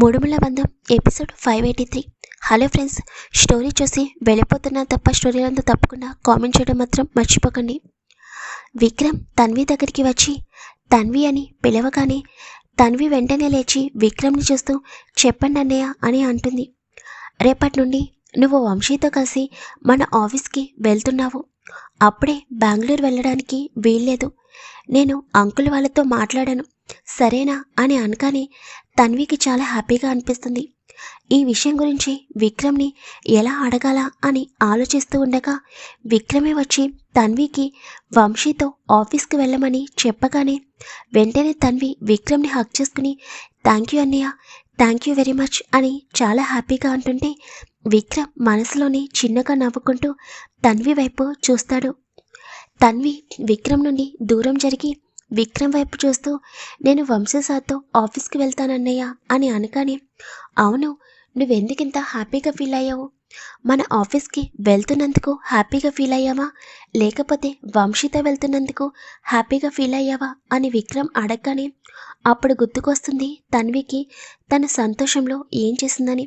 మూడుముల బంధం episode five eighty three. Hello friends story చూసి వెళ్ళిపోతున్నా తప్ప స్టోరీలంతా తప్పకుండా కామెంట్ చేయడం మాత్రం మర్చిపోకండి. విక్రమ్ తన్వి దగ్గరికి వచ్చి తన్వి అని పిలవగానే తన్వి వెంటనే లేచి విక్రమ్ని చూస్తూ చెప్పండి అన్నయ్య అని అంటుంది. రేపటి నుండి నువ్వు వంశీతో కలిసి మన ఆఫీస్కి వెళ్తున్నావు. అప్పుడే బెంగళూరు వెళ్ళడానికి వీల్లేదు. నేను అంకుల్ వాళ్ళతో మాట్లాడాను. సరేనా అని అనగానే తన్వికి చాలా హ్యాపీగా అనిపిస్తుంది. ఈ విషయం గురించి విక్రమ్ని ఎలా అడగాలా అని ఆలోచిస్తూ ఉండగా విక్రమే వచ్చి తన్వికి వంశీతో ఆఫీస్కి వెళ్ళమని చెప్పగానే వెంటనే తన్వి విక్రమ్ని హక్ చేసుకుని థ్యాంక్ యూ అన్నయ్య థ్యాంక్ యూ వెరీ మచ్ అని చాలా హ్యాపీగా అంటుంటే విక్రమ్ మనసులోనే చిన్నగా నవ్వుకుంటూ తన్వి వైపు చూస్తాడు. తన్వి విక్రమ్ నుండి దూరం జరిగి విక్రమ్ వైపు చూస్తూ నేను వంశసార్తో ఆఫీస్కి వెళ్తానన్నయ్య అని అనగానే అవును నువ్వెందుకింత హ్యాపీగా ఫీల్ అయ్యావు మన ఆఫీస్కి వెళ్తున్నందుకు హ్యాపీగా ఫీల్ అయ్యావా లేకపోతే వంశీతో వెళ్తున్నందుకు హ్యాపీగా ఫీల్ అయ్యావా అని విక్రమ్ అడగగానే అప్పుడు గుర్తుకొస్తుంది తన్వికి తన సంతోషంలో ఏం చేసిందని.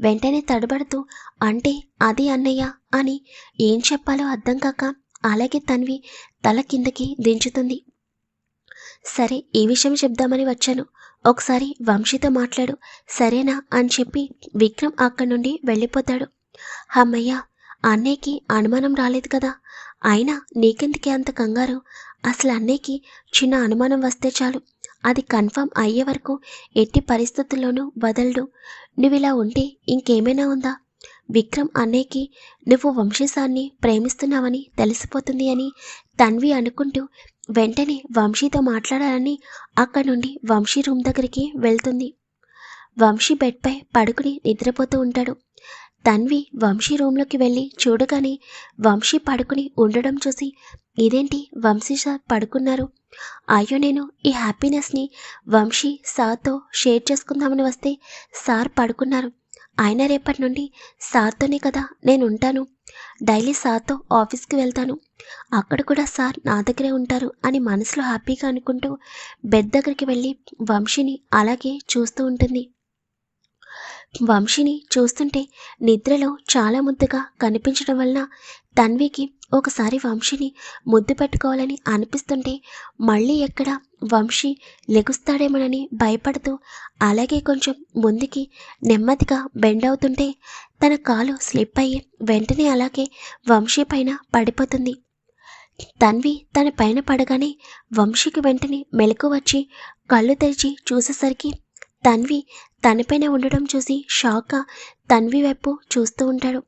వెంటనే తడబడుతూ అంటే అది అన్నయ్య అని ఏం చెప్పాలో అర్థం కాక అలాగే తన్వి తల కిందకి దించుతుంది. సరే ఈ విషయం చెప్దామని వచ్చాను. ఒకసారి వంశీతో మాట్లాడు. సరేనా అని చెప్పి విక్రమ్ అక్కడి నుండి వెళ్ళిపోతాడు. అమ్మయ్య అన్నయ్యకి అనుమానం రాలేదు కదా. అయినా నీకెందుకే అంత కంగారు? అసలు అన్నయ్యకి చిన్న అనుమానం వస్తే చాలు. అది కన్ఫర్మ్ అయ్యే వరకు ఎట్టి పరిస్థితుల్లోనూ వదలడు. నువ్వు ఇలా ఉంటే ఇంకేమైనా ఉందా? విక్రమ్ అన్నయ్యకి నువ్వు వంశీసాన్ని ప్రేమిస్తున్నావని తెలిసిపోతుంది అని తన్వి అనుకుంటూ వెంటనే వంశీతో మాట్లాడాలని అక్కడి నుండి వంశీ రూమ్ దగ్గరికి వెళ్తుంది. వంశీ బెడ్పై పడుకుని నిద్రపోతూ ఉంటాడు. తన్వి వంశీ రూమ్లోకి వెళ్ళి చూడగానే వంశీ పడుకుని ఉండడం చూసి ఇదేంటి వంశీ సార్ పడుకున్నారు? అయ్యో నేను ఈ హ్యాపీనెస్ని వంశీ సార్తో షేర్ చేసుకుందామని వస్తే సార్ పడుకున్నారు. ఆయన రేపటి నుండి సార్తోనే కదా నేను ఉంటాను. డైలీ సార్తో ఆఫీస్కి వెళ్తాను. అక్కడ కూడా సార్ నా దగ్గరే ఉంటారు అని మనసులో హ్యాపీగా అనుకుంటూ బెడ్ దగ్గరికి వెళ్ళి వంశీని అలాగే చూస్తూ ఉంటుంది. వంశీని చూస్తుంటే నిద్రలో చాలా ముద్దుగా కనిపించడం వలన తన్వికి ఒకసారి వంశీని ముద్దు పెట్టుకోవాలని అనిపిస్తుంటే మళ్ళీ ఎక్కడ వంశీ లెగుస్తాడేమోనని భయపడుతూ అలాగే కొంచెం ముందుకి నెమ్మదిగా బెండ్ అవుతుంటే తన కాలు స్లిప్ అయ్యి వెంటనే అలాగే వంశీ పైన పడిపోతుంది. తన్వి తన పైన పడగానే వంశీకి వెంటనే మెలకు వచ్చి కళ్ళు తెరిచి చూసేసరికి తన్వి తనపైన ఉండడం చూసి షాక్గా తన్వి వైపు చూస్తూ ఉంటాడు.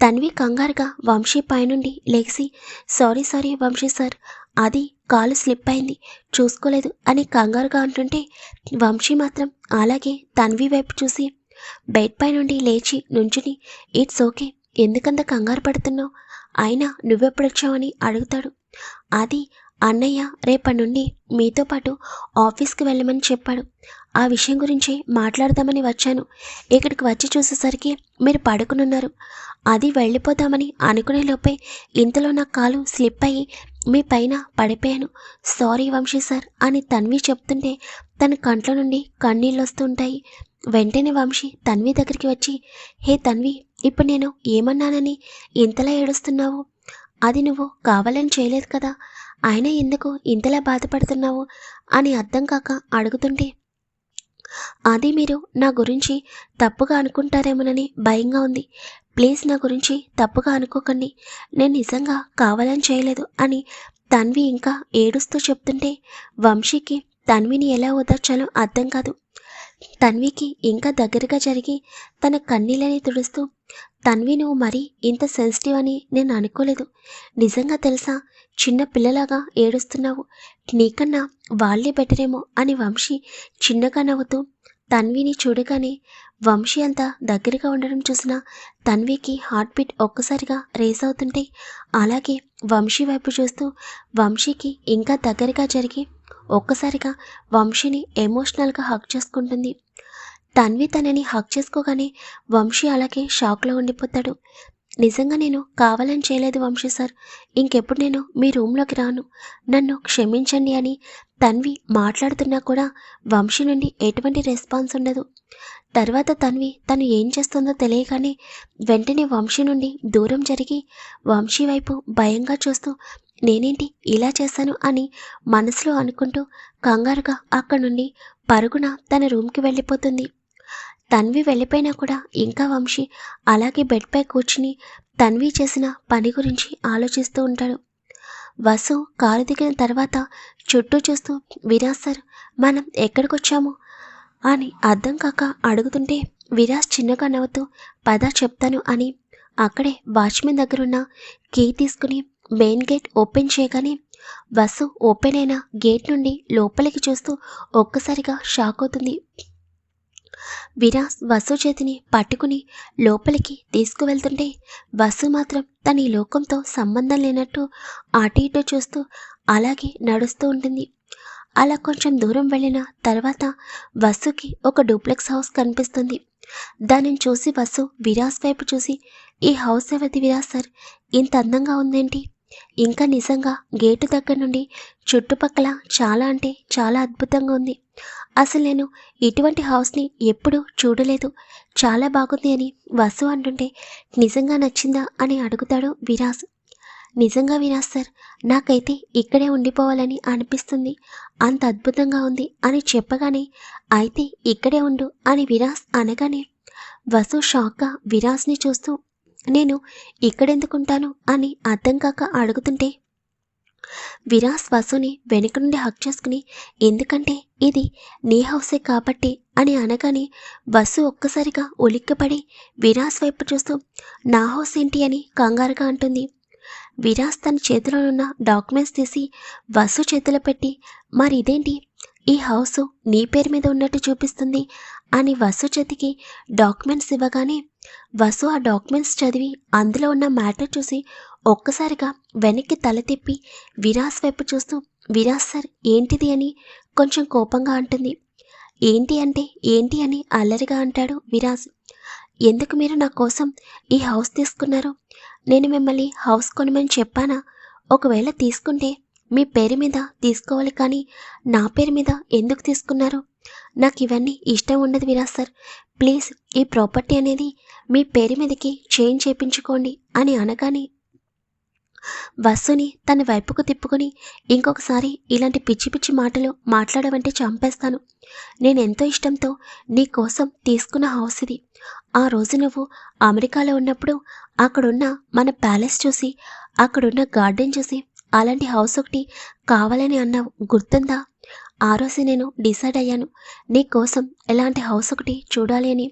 తన్వి కంగారుగా వంశీ పైనుండి లేచి సారీ సారీ వంశీ సార్ అది కాలు స్లిప్ అయింది చూసుకోలేదు అని కంగారుగా అంటుంటే వంశీ మాత్రం అలాగే తన్వి వైపు చూసి బెడ్ పై నుండి లేచి నుంచుని ఇట్స్ ఓకే ఎందుకంత కంగారు పడుతున్నావు? అయినా నువ్వెప్పుడొచ్చావని అడుగుతాడు. అది అన్నయ్య రేపటి నుండి మీతో పాటు ఆఫీస్కి వెళ్ళమని చెప్పాడు. ఆ విషయం గురించి మాట్లాడదామని వచ్చాను. ఇక్కడికి వచ్చి చూసేసరికి మీరు పడుకునున్నారు. అది వెళ్ళిపోదామని అనుకునే లోపే ఇంతలో నా కాలు స్లిప్ అయ్యి మీ పైన పడిపోయాను. సారీ వంశీ సార్ అని తన్వి చెప్తుంటే తన కంట్ల నుండి కన్నీళ్ళు వస్తుంటాయి వెంటనే వంశీ తన్వి దగ్గరికి వచ్చి హే తన్వి ఇప్పుడు నేను ఏమన్నానని ఇంతలా ఏడుస్తున్నావు? అది నువ్వు కావాలని చేయలేదు కదా. ఆయన ఎందుకు ఇంతలా బాధపడుతున్నావు అని అర్థం కాక అడుగుతుంటే అది మీరు నా గురించి తప్పుగా అనుకుంటారేమోనని భయంగా ఉంది. ప్లీజ్ నా గురించి తప్పుగా అనుకోకండి. నేను నిజంగా కావాలని చేయలేదు అని తన్వి ఇంకా ఏడుస్తూ చెప్తుంటే వంశీకి తన్విని ఎలా ఓదార్చాలో అర్థం కాదు. తన్వికి ఇంకా దగ్గరగా జరిగి తన కన్నీళ్ళని తుడుస్తూ తన్వి నువ్వు మరీ ఇంత సెన్సిటివ్ అని నేను అనుకోలేదు. నిజంగా తెలుసా? చిన్న పిల్లలాగా ఏడుస్తున్నావు. నీకన్నా వాళ్ళే బెటరేమో అని వంశీ చిన్నగా నవ్వుతూ తన్విని చూడగానే వంశీ అంత దగ్గరగా ఉండడం చూసిన తన్వికి హార్ట్ బీట్ ఒక్కసారిగా రేస్ అవుతుంటే అలాగే వంశీ వైపు చూస్తూ వంశీకి ఇంకా దగ్గరగా జరిగి ఒక్కసారిగా వంశీని ఎమోషనల్గా హక్ చేసుకుంటుంది. తన్వి తనని హక్ చేసుకోగానే వంశీ అలాగే షాక్లో ఉండిపోతాడు. నిజంగా నేను కావాలని చేయలేదు వంశీ సార్. ఇంకెప్పుడు నేను మీ రూమ్లోకి రాను. నన్ను క్షమించండి అని తన్వి మాట్లాడుతున్నా కూడా వంశీ నుండి ఎటువంటి రెస్పాన్స్ ఉండదు. తర్వాత తన్వి తను ఏం చేస్తుందో తెలియగానే వెంటనే వంశీ నుండి దూరం జరిగి వంశీ వైపు భయంగా చూస్తూ నేనేంటి ఇలా చేశాను? అని మనసులో అనుకుంటూ కంగారుగా అక్కడి నుండి పరుగున తన రూమ్కి వెళ్ళిపోతుంది. తన్వి వెళ్ళిపోయినా కూడా ఇంకా వంశీ అలాగే బెడ్పై కూర్చుని తన్వి చేసిన పని గురించి ఆలోచిస్తూ ఉంటాడు. వసు కారు దిగిన తర్వాత చుట్టూ చూస్తూ విరాజ్ సార్ మనం ఎక్కడికొచ్చాము? అని అర్థం కాక అడుగుతుంటే విరాజ్ చిన్నగా నవ్వుతూ పద చెప్తాను అని అక్కడే వాచ్మెన్ దగ్గరున్న కీ తీసుకుని మెయిన్ గేట్ ఓపెన్ చేయగానే వసు ఓపెన్ అయిన గేట్ నుండి లోపలికి చూస్తూ ఒక్కసారిగా షాక్ అవుతుంది. విరాస్ వసు చేతిని పట్టుకుని లోపలికి తీసుకువెళ్తుంటే వసు మాత్రం తన ఈ లోకంతో సంబంధం లేనట్టు అటు ఇటు చూస్తూ అలాగే నడుస్తూ ఉంటుంది. అలా కొంచెం దూరం వెళ్ళిన తర్వాత వసుకి ఒక డూప్లెక్స్ హౌస్ కనిపిస్తుంది. దానిని చూసి వసు విరాస్ వైపు చూసి ఈ హౌస్ ఎవరిది విరాస్ సార్? ఇంత అందంగా ఉందేంటి? ఇంకా నిజంగా గేటు దగ్గర నుండి చుట్టుపక్కల చాలా అంటే చాలా అద్భుతంగా ఉంది. అసలు నేను ఇటువంటి హౌస్ని ఎప్పుడూ చూడలేదు. చాలా బాగుంది అని వసు అంటుంటే నిజంగా నచ్చిందా? అని అడుగుతాడు విరాస్. నిజంగా విరాస్ సార్ నాకైతే ఇక్కడే ఉండిపోవాలని అనిపిస్తుంది. అంత అద్భుతంగా ఉంది అని చెప్పగానే అయితే ఇక్కడే ఉండు అని విరాస్ అనగానే వసు షాక్గా విరాస్ని చూస్తూ నేను ఇక్కడెందుకుంటాను అని అర్థం కాక అడుగుతుంటే విరాస్ వసుని వెనుక నుండి హక్ చేసుకుని ఎందుకంటే ఇది నీ హౌసే కాబట్టి అని అనగానే వసు ఒక్కసారిగా ఉలిక్కిపడి విరాస్ వైపు చూస్తూ నా హౌస్ ఏంటి అని కంగారుగా అంటుంది. విరాస్ తన చేతిలో ఉన్న డాక్యుమెంట్స్ తీసి వసు చేతిలో పెట్టి మరి ఇదేంటి ఈ హౌసు నీ పేరు మీద ఉన్నట్టు చూపిస్తుంది అని వసు చేతికి డాక్యుమెంట్స్ ఇవ్వగానే వసు ఆ డాక్యుమెంట్స్ చదివి అందులో ఉన్న మ్యాటర్ చూసి ఒక్కసారిగా వెనక్కి తల తిప్పి విరాస్ వైపు చూస్తూ విరాస్ సార్ ఏంటిది అని కొంచెం కోపంగా అంటుంది. ఏంటి అంటే ఏంటి అని అల్లరిగా అంటాడు విరాస్. ఎందుకు మీరు నా కోసం ఈ హౌస్ తీసుకున్నారు? నేను మిమ్మల్ని హౌస్ కొనమని చెప్పానా? ఒకవేళ తీసుకుంటే మీ పేరు మీద తీసుకోవాలి కానీ నా పేరు మీద ఎందుకు తీసుకున్నారు? నాకు ఇవన్నీ ఇష్టం ఉండదు విరాజ్ సార్. ప్లీజ్ ఈ ప్రాపర్టీ అనేది మీ పేరు మీదకి చేంజ్ చేయించుకోండి అని అనగానే వస్సుని తన వైపుకు తిప్పుకొని ఇంకొకసారి ఇలాంటి పిచ్చి పిచ్చి మాటలు మాట్లాడవంటే చంపేస్తాను. నేను ఎంతో ఇష్టంతో నీ కోసం తీసుకున్న హౌస్ ఇది. ఆ రోజు నువ్వు అమెరికాలో ఉన్నప్పుడు అక్కడున్న మన ప్యాలెస్ చూసి అక్కడున్న గార్డెన్ చూసి అలాంటి హౌస్ ఒకటి కావాలని అన్నావు. గుర్తుందా? ఆ రోజు నేను డిసైడ్ అయ్యాను. నీ కోసం ఎలాంటి హౌస్ ఒకటి చూడాలి అని.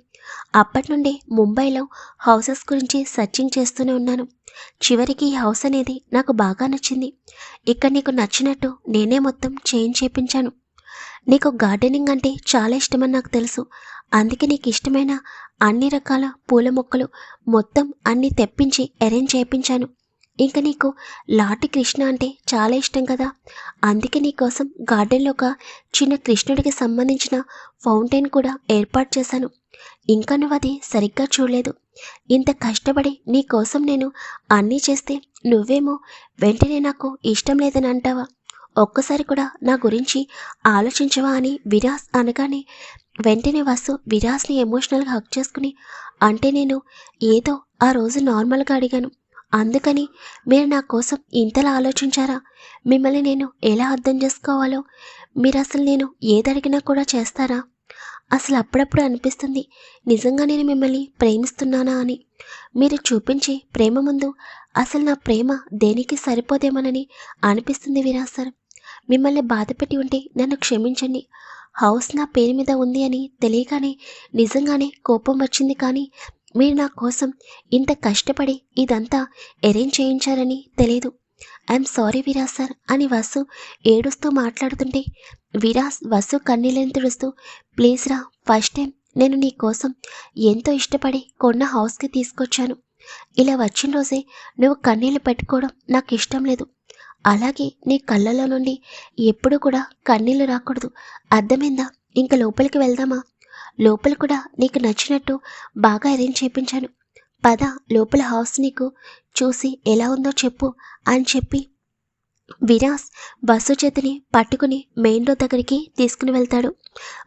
అప్పటి నుండి ముంబైలో హౌసెస్ గురించి సర్చింగ్ చేస్తూనే ఉన్నాను. చివరికి ఈ హౌస్ అనేది నాకు బాగా నచ్చింది. ఇక్కడ నీకు నచ్చినట్టు నేనే మొత్తం చేంజ్ చేయించాను నీకు గార్డెనింగ్ అంటే చాలా ఇష్టమని నాకు తెలుసు. అందుకే నీకు ఇష్టమైన అన్ని రకాల పూల మొక్కలు మొత్తం అన్ని తెప్పించి అరేంజ్ చేయించాను. ఇంకా నీకు లాటి కృష్ణ అంటే చాలా ఇష్టం కదా. అందుకే నీకోసం గార్డెన్లో ఒక చిన్న కృష్ణుడికి సంబంధించిన ఫౌంటైన్ కూడా ఏర్పాటు చేశాను. ఇంకా నువ్వు అది సరిగ్గా చూడలేదు. ఇంత కష్టపడి నీకోసం నేను అన్నీ చేస్తే నువ్వేమో వెంటనే నాకు ఇష్టం లేదని అంటావా? ఒక్కసారి కూడా నా గురించి ఆలోచించవా అని విరాస్ అనగానే వెంటనే వస్తూ విరాస్ని ఎమోషనల్గా హక్ చేసుకుని అంటే నేను ఏదో ఆ రోజు నార్మల్గా అడిగాను. అందుకని మీరు నా కోసం ఇంతలా ఆలోచించారా? మిమ్మల్ని నేను ఎలా అర్థం చేసుకోవాలో? మీరు అసలు నేను ఏదడిగినా కూడా చేస్తారా? అసలు అప్పుడప్పుడు అనిపిస్తుంది నిజంగా నేను మిమ్మల్ని ప్రేమిస్తున్నానా అని. మీరు చూపించే ప్రేమ ముందు అసలు నా ప్రేమ దేనికి సరిపోదేమోనని అనిపిస్తుంది విరాజ్ సార్. మిమ్మల్ని బాధపెట్టి ఉంటే నన్ను క్షమించండి. హౌస్ నా పేరు మీద ఉంది అని తెలియగానే నిజంగానే కోపం వచ్చింది కానీ మీరు నా కోసం ఇంత కష్టపడి ఇదంతా అరేంజ్ చేయించారని తెలియదు ఐఎమ్ సారీ విరాజ్ సార్ అని వసు ఏడుస్తూ మాట్లాడుతుంటే విరాస్ వసు కన్నీళ్ళని తుడుస్తూ ప్లీజ్ రా ఫస్ట్ టైం నేను నీ కోసం ఎంతో ఇష్టపడి కొన్న హౌస్కి తీసుకొచ్చాను. ఇలా వచ్చిన రోజే నువ్వు కన్నీళ్ళు పెట్టుకోవడం నాకు ఇష్టం లేదు. అలాగే నీ కళ్ళలో నుండి ఎప్పుడు కూడా కన్నీళ్ళు రాకూడదు. అర్థమైందా? ఇంక లోపలికి వెళ్దామా? లోపల కూడా నీకు నచ్చినట్టు బాగా అరేంజ్ చేయించాను. పద లోపల హౌస్ నీకు చూసి ఎలా ఉందో చెప్పు అని చెప్పి విరాస్ వసు చేతిని పట్టుకుని మెయిన్ రోడ్ దగ్గరికి తీసుకుని వెళ్తాడు.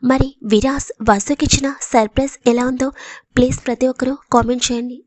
మరి విరాస్ వసుకిచ్చిన సర్ప్రైజ్ ఎలా ఉందో ప్లీజ్ ప్రతి ఒక్కరూ కామెంట్ చేయండి.